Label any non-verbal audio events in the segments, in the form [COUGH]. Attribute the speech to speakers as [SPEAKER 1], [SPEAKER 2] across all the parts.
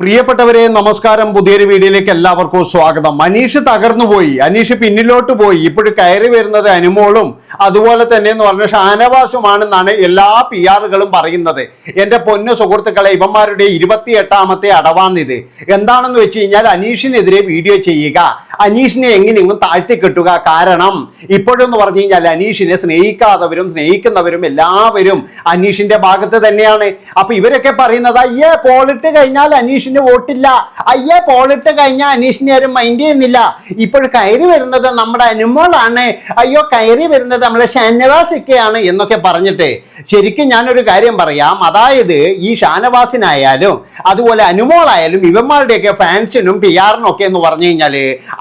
[SPEAKER 1] പ്രിയപ്പെട്ടവരെ നമസ്കാരം. പുതിയൊരു വീഡിയോയിലേക്ക് എല്ലാവർക്കും സ്വാഗതം. അനീഷ് തകർന്നുപോയി. അനീഷ് പിന്നിലോട്ട് പോയി. ഇപ്പോഴും കയറി വരുന്നത് അനുമോളും അതുപോലെ തന്നെ എന്ന് പറഞ്ഞ ഷാനവാസുമാണെന്നാണ് എല്ലാ പി ആറുകളും പറയുന്നത്. എന്റെ പൊന്നു സുഹൃത്തുക്കളെ ഇവന്മാരുടെ ഇരുപത്തി എട്ടാമത്തെ അടവാന്നിത് എന്താണെന്ന് വെച്ച് കഴിഞ്ഞാൽ അനീഷിനെതിരെ വീഡിയോ ചെയ്യുക. അനീഷിനെ എങ്ങനെയെങ്കിലും താഴ്ത്തി കെട്ടുക കാരണം ഇപ്പോഴെന്ന് പറഞ്ഞു കഴിഞ്ഞാൽ അനീഷിനെ സ്നേഹിക്കാത്തവരും സ്നേഹിക്കുന്നവരും എല്ലാവരും അനീഷിന്റെ ഭാഗത്ത് തന്നെയാണ്. അപ്പൊ ഇവരൊക്കെ പറയുന്നത് അയ്യേ പോളിട്ട് കഴിഞ്ഞാൽ അനീഷിന് വോട്ടില്ല. അയ്യേ പോളിട്ട് കഴിഞ്ഞാൽ അനീഷിനെ ആരും മൈൻഡ് ചെയ്യുന്നില്ല. ഇപ്പോൾ കയറി വരുന്നത് നമ്മുടെ അനുമോളാണ്. അയ്യോ കയറി വരുന്നത് നമ്മുടെ ഷാനവാസിക്കയാണ് എന്നൊക്കെ പറഞ്ഞിട്ട് ശരിക്കും ഞാനൊരു കാര്യം പറയാം. അതായത് ഈ ഷാനവാസിനായാലും അതുപോലെ അനുമോളായാലും ഇവന്മാരുടെയൊക്കെ ഫാൻസിനും പി ആറിനും ഒക്കെ എന്ന് പറഞ്ഞു കഴിഞ്ഞാൽ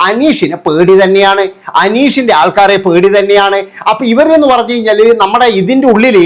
[SPEAKER 1] അനീഷിനെ പേടി തന്നെയാണ്. അനീഷിന്റെ ആൾക്കാരെ പേടി തന്നെയാണ്. അപ്പൊ ഇവരെന്ന് പറഞ്ഞു കഴിഞ്ഞാൽ നമ്മുടെ ഇതിന്റെ ഉള്ളിൽ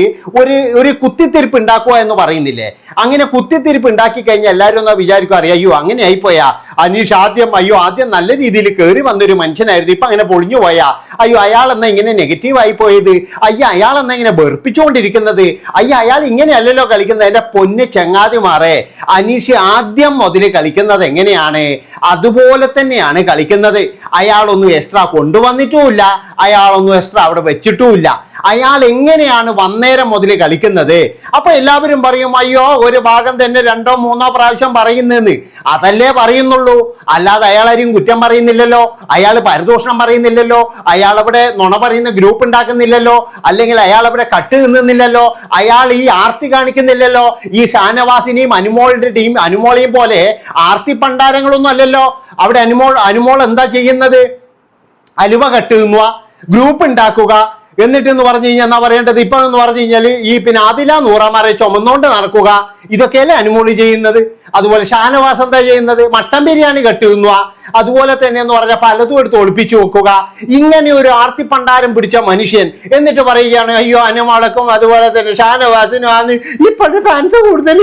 [SPEAKER 1] ഒരു ഒരു കുത്തിത്തിരിപ്പ് ഉണ്ടാക്കുക എന്ന് പറയുന്നില്ലേ? അങ്ങനെ കുത്തിത്തിരിപ്പ് ഉണ്ടാക്കി കഴിഞ്ഞാൽ എല്ലാവരും ഒന്ന് വിചാരിക്കും അറിയാം അയ്യോ അങ്ങനെ ആയിപ്പോയാ. അനീഷ് ആദ്യം അയ്യോ ആദ്യം നല്ല രീതിയിൽ കയറി വന്നൊരു മനുഷ്യനായിരുന്നു. ഇപ്പൊ അങ്ങനെ പൊളിഞ്ഞു പോയാ. അയ്യോ അയാൾ എന്നാ ഇങ്ങനെ നെഗറ്റീവ് ആയി പോയത്? അയ്യ അയാൾ എന്നാ ഇങ്ങനെ വെറുപ്പിച്ചുകൊണ്ടിരിക്കുന്നത്? അയ്യ അയാൾ ഇങ്ങനെയല്ലല്ലോ കളിക്കുന്നത്. എന്റെ പൊന്ന് ചങ്ങാതിമാറെ അനീഷ് ആദ്യം മുതൽ കളിക്കുന്നത് എങ്ങനെയാണ്? അതുപോലെ തന്നെയാണ് കളിക്കുന്നത്. അയാളൊന്നും എക്സ്ട്രാ കൊണ്ടുവന്നിട്ടുമില്ല. അയാളൊന്നും എക്സ്ട്രാ അവിടെ വെച്ചിട്ടുമില്ല. അയാൾ എങ്ങനെയാണ് വന്നേരം മുതൽ കളിക്കുന്നത്? അപ്പൊ എല്ലാവരും പറയും അയ്യോ ഒരു ഭാഗം തന്നെ രണ്ടോ മൂന്നോ പ്രാവശ്യം പറയുന്നെന്ന്. അതല്ലേ പറയുന്നുള്ളൂ. അല്ലാതെ അയാൾ ആരും കുറ്റം പറയുന്നില്ലല്ലോ. അയാൾ പരിദൂഷണം പറയുന്നില്ലല്ലോ. അയാൾ അവിടെ നുണ പറയുന്ന ഗ്രൂപ്പ് ഉണ്ടാക്കുന്നില്ലല്ലോ. അല്ലെങ്കിൽ അയാൾ അവിടെ കട്ട് നിന്നുന്നില്ലല്ലോ അയാൾ ഈ ആർത്തി കാണിക്കുന്നില്ലല്ലോ. ഈ ഷാനവാസിനെയും അനുമോളുടെ ടീം അനുമോളെയും പോലെ ആർത്തി പണ്ടാരങ്ങളൊന്നും അല്ലല്ലോ. അവിടെ അനുമോൾ അനുമോൾ എന്താ ചെയ്യുന്നത്? അലുവ കട്ട് കട്ടുക ഗ്രൂപ്പ് ഉണ്ടാക്കുക. എന്നിട്ട് എന്ന് പറഞ്ഞു കഴിഞ്ഞാൽ എന്നാ പറയേണ്ടത്? ഇപ്പൊ എന്ന് പറഞ്ഞു കഴിഞ്ഞാൽ ഈ പിന്നെ അതില നൂറാമാരെ ചുമന്നുകൊണ്ട് നടക്കുക. ഇതൊക്കെയല്ലേ അനുമോളി ചെയ്യുന്നത്? അതുപോലെ ഷാനവാസ് എന്താ ചെയ്യുന്നത്? മട്ടൻ ബിരിയാണി കെട്ടുക അതുപോലെ തന്നെ എന്ന് പറഞ്ഞാൽ പലതും എടുത്ത് ഒളിപ്പിച്ചു വെക്കുക. ഇങ്ങനെ ഒരു ആർത്തിപ്പണ്ടാരം പിടിച്ച മനുഷ്യൻ എന്നിട്ട് പറയുകയാണ് അയ്യോ അനുമോളക്കും അതുപോലെ തന്നെ ഷാനവാസിനും ആണ് ഇപ്പോഴും ഫാൻസ് കൂടുതൽ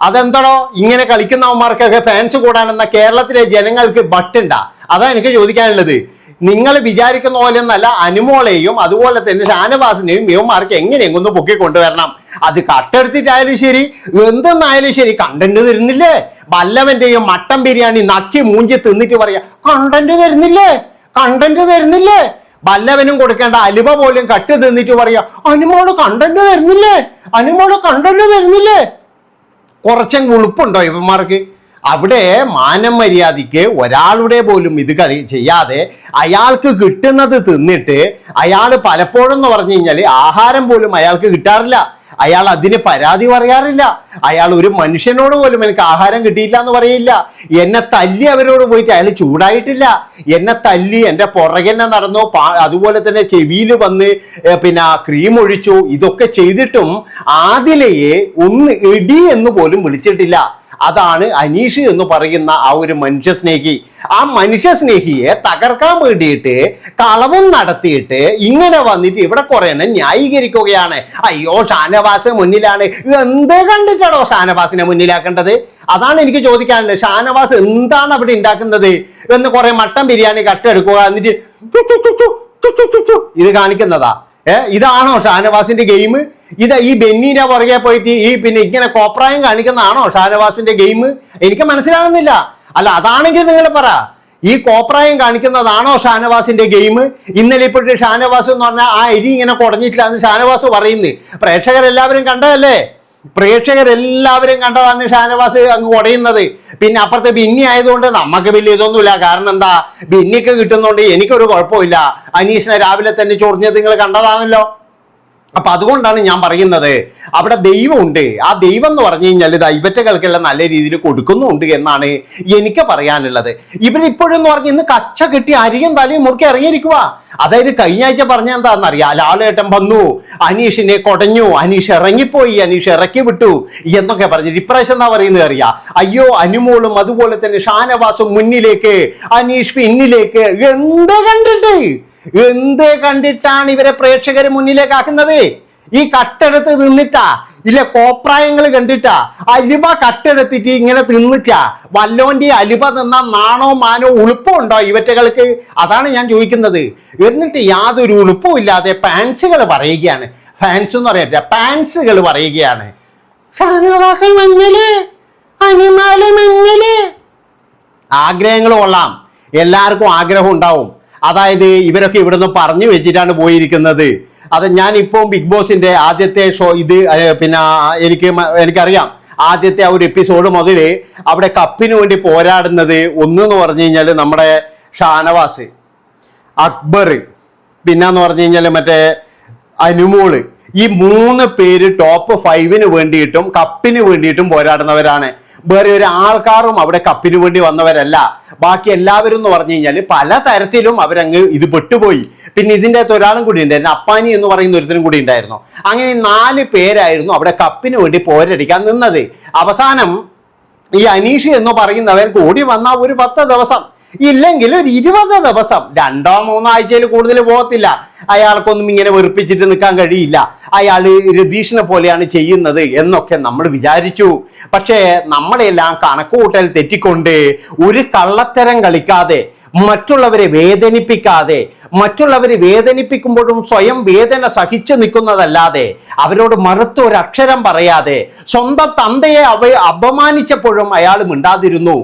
[SPEAKER 1] അതെന്താണോ ഇങ്ങനെ കളിക്കുന്നവന്മാർക്കൊക്കെ ഫാൻസ് കൂടാനെന്ന കേരളത്തിലെ ജനങ്ങൾക്ക് ബട്ടുണ്ടാ അതാ എനിക്ക് ചോദിക്കാനുള്ളത്. നിങ്ങൾ വിചാരിക്കുന്ന പോലെ ഒന്നല്ല അനുമോളെയും അതുപോലെ തന്നെ ഷാനവാസിനെയും യുവമാർക്ക് എങ്ങനെയെങ്കിലും ഒന്ന് പൊക്കി കൊണ്ടുവരണം അത് കട്ടെടുത്തിട്ടായാലും ശരി എന്തെന്നായാലും ശരി കണ്ടന്റ് തരുന്നില്ലേ? വല്ലവന്റെയും മട്ടൻ ബിരിയാണി നക്കി മൂഞ്ചി തിന്നിട്ട് പറയാ കണ്ടന്റ് തരുന്നില്ലേ? കണ്ടന്റ് തരുന്നില്ലേ? വല്ലവനും കൊടുക്കേണ്ട അലുവ പോലും കട്ട് തിന്നിട്ട് പറയാ അനുമോൾ കണ്ടന്റ് തരുന്നില്ലേ? അനുമോൾ കണ്ടന്റ് തരുന്നില്ലേ? കുറച്ചും ഉളുപ്പുണ്ടോ ഇവന്മാർക്ക് അവിടെ മാനം മര്യാദയ്ക്ക് ഒരാളുടെ പോലും ഇത് കളി ചെയ്യാതെ അയാൾക്ക് കിട്ടുന്നത് തിന്നിട്ട് അയാൾ പലപ്പോഴും എന്ന് പറഞ്ഞു കഴിഞ്ഞാൽ ആഹാരം പോലും അയാൾക്ക് കിട്ടാറില്ല. അയാൾ അതിന് പരാതി പറയാറില്ല. അയാൾ ഒരു മനുഷ്യനോട് പോലും എനിക്ക് ആഹാരം കിട്ടിയില്ല എന്ന് പറയില്ല. എന്നെ തല്ലി അവരോട് പോയിട്ട് അയാൾ ചൂടായിട്ടില്ല. എന്നെ തല്ലി എന്റെ പുറകെന്നെ നടന്നു അതുപോലെ തന്നെ ചെവിയിൽ വന്ന് പിന്നെ ക്രീം ഒഴിച്ചു ഇതൊക്കെ ചെയ്തിട്ടും ആദിലയെ ഒന്ന് എടി എന്ന് പോലും വിളിച്ചിട്ടില്ല. അതാണ് അനീഷ് എന്ന് പറയുന്ന ആ ഒരു മനുഷ്യസ്നേഹി ആ മനുഷ്യസ്നേഹിയെ തകർക്കാൻ വേണ്ടിയിട്ട് കളവും നടത്തിയിട്ട് ഇങ്ങനെ വന്നിട്ട് ഇവിടെ കുറെ എണ്ണം ന്യായീകരിക്കുകയാണ് അയ്യോ ഷാനവാസ് മുന്നിലാണ് എന്ത് കണ്ടിട്ടാണോ ഷാനവാസിനെ മുന്നിലാക്കേണ്ടത് അതാണ് എനിക്ക് ചോദിക്കാനുള്ളത് ഷാനവാസ് എന്താണ് അവിടെ ഉണ്ടാക്കുന്നത് എന്ന് കുറെ മട്ടൻ ബിരിയാണി കഷ്ടെടുക്കുക എന്നിട്ട് ഇത് കാണിക്കുന്നതാ ഏഹ് ഇതാണോ ഷാനവാസിന്റെ ഗെയിം ഇത് ഈ ബെന്നീന്റെ പുറകെ പോയിട്ട് ഈ പിന്നെ ഇങ്ങനെ കോപ്രായം കാണിക്കുന്നതാണോ ഷാനവാസിന്റെ ഗെയിം എനിക്ക് മനസ്സിലാകുന്നില്ല. അല്ല അതാണെങ്കിൽ നിങ്ങൾ പറ ഈ കോപ്രായം കാണിക്കുന്നതാണോ ഷാനവാസിന്റെ ഗെയിം ഇന്നലെ ഇപ്പോഴത്തെ ഷാനവാസ് എന്ന് പറഞ്ഞാൽ ആ എരി ഇങ്ങനെ കുടഞ്ഞിട്ടില്ല എന്ന് ഷാനവാസ് പറയുന്നു. പ്രേക്ഷകരെല്ലാവരും കണ്ടതല്ലേ? പ്രേക്ഷകരെല്ലാവരും കണ്ടതാണ് ഷാനവാസ് അങ്ങ് കുടയുന്നത്. പിന്നെ അപ്പുറത്തെ ബിന്നി ആയതുകൊണ്ട് നമുക്ക് വലിയ ഇതൊന്നുമില്ല. കാരണം എന്താ? ബിന്നിക്ക് കിട്ടുന്നതുകൊണ്ട് എനിക്കൊരു കുഴപ്പമില്ല. അനീഷിനെ രാവിലെ തന്നെ ചൊറിഞ്ഞത് നിങ്ങൾ കണ്ടതാണല്ലോ. അപ്പൊ അതുകൊണ്ടാണ് ഞാൻ പറയുന്നത്. അവിടെ ദൈവമുണ്ട്. ആ ദൈവം എന്ന് പറഞ്ഞു കഴിഞ്ഞാൽ ദൈവറ്റകൾക്കെല്ലാം നല്ല രീതിയിൽ കൊടുക്കുന്നുണ്ട് എന്നാണ് എനിക്ക് പറയാനുള്ളത്. ഇവരിപ്പോഴും എന്ന് പറഞ്ഞു ഇന്ന് കച്ച കെട്ടി അരിയും തലയും മുറുക്കി ഇറങ്ങിയിരിക്കുക അതായത് കഴിഞ്ഞ ആഴ്ച പറഞ്ഞ എന്താണെന്നറിയാം ലാലേട്ടൻ വന്നു. അനീഷിനെ കൊടഞ്ഞു. അനീഷ് ഇറങ്ങിപ്പോയി. അനീഷ് ഇറക്കി വിട്ടു. എന്നൊക്കെ പറഞ്ഞു ഇപ്രാവശ്യം എന്താ പറയുന്നത് അറിയാം? അയ്യോ അനുമോളും അതുപോലെ തന്നെ ഷാനവാസും മുന്നിലേക്ക് അനീഷ് പിന്നിലേക്ക്. എന്ത് കണ്ടിട്ട്? എന്ത് കണ്ടിട്ടാണ് ഇവരെ പ്രേക്ഷകർ മുന്നിലേക്ക് ആക്കുന്നത് ഈ കട്ടെടുത്ത് നിന്നിട്ടാ? ഇല്ല കോപ്രായങ്ങൾ കണ്ടിട്ടാ? അലിബ കട്ടെടുത്തിട്ട് ഇങ്ങനെ തിന്നിക്ക വല്ലോന്റെ അലിബ നിന്ന നാണോ മാനോ ഉളുപ്പുണ്ടോ ഇവറ്റകൾക്ക്? അതാണ് ഞാൻ ചോദിക്കുന്നത്. എന്നിട്ട് യാതൊരു ഉളുപ്പും ഇല്ലാതെ പാൻസുകൾ പറയുകയാണ്. ഫാൻസ് എന്ന് പറയട്ടെ പാൻസുകൾ പറയുകയാണ്. ആഗ്രഹങ്ങൾ കൊള്ളാം. എല്ലാവർക്കും ആഗ്രഹം ഉണ്ടാവും. അതായത് ഇവരൊക്കെ ഇവിടുന്ന് പറഞ്ഞു വെച്ചിട്ടാണ് പോയിരിക്കുന്നത്. അത് ഞാൻ ഇപ്പോൾ ബിഗ് ബോസിന്റെ ആദ്യത്തെ ഷോ ഇത് പിന്നെ എനിക്ക് എനിക്കറിയാം. ആദ്യത്തെ ആ ഒരു എപ്പിസോഡ് മുതൽ അവിടെ കപ്പിന് വേണ്ടി പോരാടുന്നത് ഒന്നെന്ന് പറഞ്ഞു കഴിഞ്ഞാൽ നമ്മുടെ ഷാനവാസ് അക്ബർ പിന്നെന്ന് പറഞ്ഞു കഴിഞ്ഞാൽ മറ്റേ അനുമോൾ. ഈ മൂന്ന് പേര് ടോപ്പ് ഫൈവിന് വേണ്ടിയിട്ടും കപ്പിന് വേണ്ടിയിട്ടും പോരാടുന്നവരാണ്. വേറെ ഒരു ആൾക്കാരും അവിടെ കപ്പിന് വേണ്ടി വന്നവരല്ല. ബാക്കി എല്ലാവരും എന്ന് പറഞ്ഞു കഴിഞ്ഞാൽ പല തരത്തിലും അവരങ്ങ് ഇത് പെട്ടുപോയി. പിന്നെ ഇതിന്റെ അകത്ത് ഒരാളും കൂടി ഉണ്ടായിരുന്നു. അപ്പാനി എന്ന് പറയുന്ന ഒരുത്തരും കൂടി ഉണ്ടായിരുന്നു. അങ്ങനെ നാല് പേരായിരുന്നു അവിടെ കപ്പിന് വേണ്ടി പോരടിക്കാൻ നിന്നത്. അവസാനം ഈ അനീഷ് എന്ന് പറയുന്നവൻ കൂടി വന്ന ഒരു പത്ത് ദിവസം. ഇല്ലെങ്കിൽ ഒരു ഇരുപത് ദിവസം. രണ്ടോ മൂന്നോ ആഴ്ചയിൽ കൂടുതൽ പോകത്തില്ല. അയാൾക്കൊന്നും ഇങ്ങനെ വെറുപ്പിച്ചിട്ട് നിൽക്കാൻ കഴിയില്ല. അയാൾ രതീഷിനെ പോലെയാണ് ചെയ്യുന്നത് എന്നൊക്കെ നമ്മൾ വിചാരിച്ചു. പക്ഷേ നമ്മളെല്ലാം കണക്കുകൂട്ടൽ തെറ്റിക്കൊണ്ട് ഒരു കള്ളത്തരം കളിക്കാതെ മറ്റുള്ളവരെ വേദനിപ്പിക്കാതെ മറ്റുള്ളവരെ വേദനിപ്പിക്കുമ്പോഴും സ്വയം വേദന സഹിച്ചു നിൽക്കുന്നതല്ലാതെ അവരോട് മറുത്ത് ഒരു അക്ഷരം പറയാതെ സ്വന്തം തന്തയെ അവ അപമാനിച്ചപ്പോഴും അയാൾ മിണ്ടാതിരുന്നു.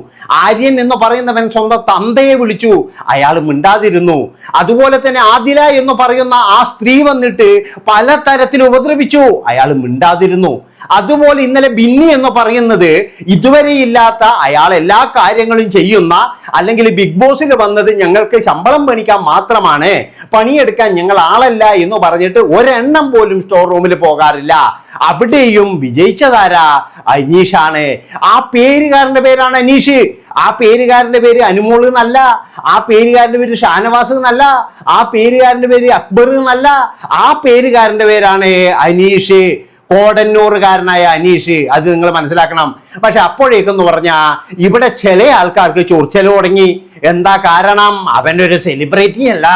[SPEAKER 1] ആര്യൻ എന്ന് പറയുന്നവൻ സ്വന്തം തന്തയെ വിളിച്ചു അയാൾ മിണ്ടാതിരുന്നു. അതുപോലെ തന്നെ ആദില എന്ന് പറയുന്ന ആ സ്ത്രീ വന്നിട്ട് പലതരത്തിൽ ഉപദ്രവിച്ചു അയാൾ മിണ്ടാതിരുന്നു. അതുപോലെ ഇന്നലെ ബിന്നി എന്ന് പറയുന്നത് ഇതുവരെ ഇല്ലാത്ത അയാൾ എല്ലാ കാര്യങ്ങളും ചെയ്യുന്ന അല്ലെങ്കിൽ ബിഗ് ബോസിൽ വന്നത് ഞങ്ങൾക്ക് ശമ്പളം പണിക്കാൻ മാത്രമാണ് പണിയെടുക്കാൻ ഞങ്ങൾ ആളല്ല എന്ന് പറഞ്ഞിട്ട് ഒരെണ്ണം പോലും സ്റ്റോർ റൂമിൽ പോകാറില്ല. അവിടെയും വിജയിച്ചതാരാ? അനീഷാണ്. ആ പേരുകാരന്റെ പേരാണ് അനീഷ്. ആ പേരുകാരന്റെ പേര് അനുമോൾ എന്നല്ല. ആ പേരുകാരന്റെ പേര് ഷാനവാസ് എന്നല്ല. ആ പേരുകാരന്റെ പേര് അക്ബർ എന്നല്ല. ആ പേരുകാരന്റെ പേരാണ് അനീഷ്. കോടന്നൂറുകാരനായ അനീഷ് അത് നിങ്ങൾ മനസ്സിലാക്കണം. പക്ഷെ അപ്പോഴേക്കെന്ന് പറഞ്ഞാൽ ഇവിടെ ചില ആൾക്കാർക്ക് ചൊറിച്ചൽ തുടങ്ങി. എന്താ കാരണം? അവൻ ഒരു സെലിബ്രിറ്റി അല്ല.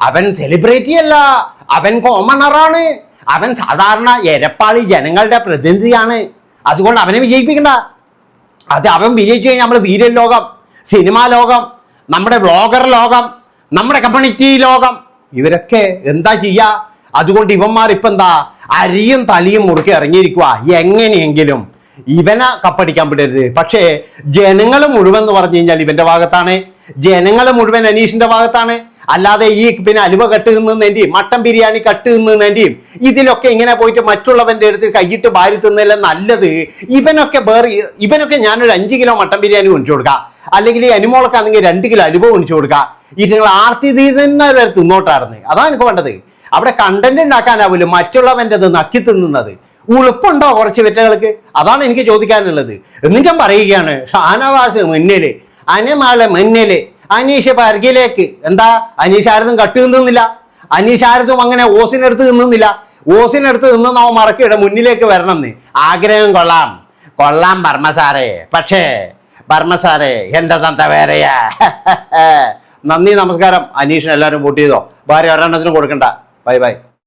[SPEAKER 1] അവൻ സെലിബ്രിറ്റി അല്ല. അവൻ കോമണറാണ് അവൻ സാധാരണ എരപ്പാളി ജനങ്ങളുടെ പ്രതിനിധിയാണ്. അതുകൊണ്ട് അവനെ വിജയിപ്പിക്കണ്ട. അത് അവൻ വിജയിച്ചു കഴിഞ്ഞാൽ നമ്മൾ സീരിയൽ ലോകം സിനിമാ ലോകം നമ്മുടെ വ്ളോഗർ ലോകം നമ്മുടെ കമ്മ്യൂണിറ്റി ലോകം. ഇവരൊക്കെ എന്താ ചെയ്യുക അതുകൊണ്ട് ഇവന്മാർ ഇപ്പൊ എന്താ? അരിയും തലിയും മുറുക്കി ഇറങ്ങിയിരിക്കുക എങ്ങനെയെങ്കിലും ഇവനെ കപ്പടിക്കാൻ പറ്റരുത് പക്ഷേ ജനങ്ങൾ മുഴുവൻ എന്ന് പറഞ്ഞു കഴിഞ്ഞാൽ ഇവന്റെ ഭാഗത്താണ്. ജനങ്ങൾ മുഴുവൻ അനീഷിന്റെ ഭാഗത്താണ്. അല്ലാതെ ഈ പിന്നെ അലുവ കട്ട് തിന്നുന്നതിന്റെയും മട്ടൻ ബിരിയാണി കട്ട് തിന്നുന്നതിന്റെയും ഇതിലൊക്കെ ഇങ്ങനെ പോയിട്ട് മറ്റുള്ളവന്റെ അടുത്ത് കൈയിട്ട് ഭാര്യ തിന്നതിലും നല്ലത്? ഇവനൊക്കെ വേറെ ഇവനൊക്കെ ഞാനൊരു അഞ്ച് കിലോ മട്ടൻ ബിരിയാണി ഒഴിച്ചു കൊടുക്കാം. അല്ലെങ്കിൽ ഈ അനിമോളൊക്കെ ആണെങ്കിൽ രണ്ട് കിലോ അലുവ ഒഴിച്ചു കൊടുക്കാം. ഇതുങ്ങൾ ആർത്തി തീരുന്നവരെ തിന്നോട്ടായിരുന്നു. അതാണ് എനിക്ക് വേണ്ടത്. അവിടെ കണ്ടന്റ് ഉണ്ടാക്കാനാവില്ല മറ്റുള്ളവന്റെത് നക്കി തിന്നുന്നത്? ഉളുപ്പുണ്ടോ കുറച്ച് വിറ്റകൾക്ക്? അതാണ് എനിക്ക് ചോദിക്കാനുള്ളത്. എന്നിട്ട് ഞാൻ പറയുകയാണ് ഷാനവാസ് മുന്നിൽ അനമാല മുന്നിൽ അനീഷ് പർഗിലേക്ക് എന്താ? അനീഷ് ആരതും കട്ട് തിന്നുന്നില്ല. അനീഷ് ആരതും അങ്ങനെ ഓസിനടുത്ത് തിന്നുന്നില്ല. ഓസിനടുത്ത് നിന്ന് അവൻ മുന്നിലേക്ക് വരണം എന്ന് ആഗ്രഹം കൊള്ളാം. കൊള്ളാം ബർമ്മ സാറേ പക്ഷേ ബർമ്മ സാറേ തന്ത വേറെയാ. [LAUGHS] നന്ദി നമസ്കാരം. അനീഷിന് എല്ലാവരും വോട്ട് ചെയ്തോ? ഭാര്യ ഒരെണ്ണത്തിനും കൊടുക്കണ്ട. Bye bye.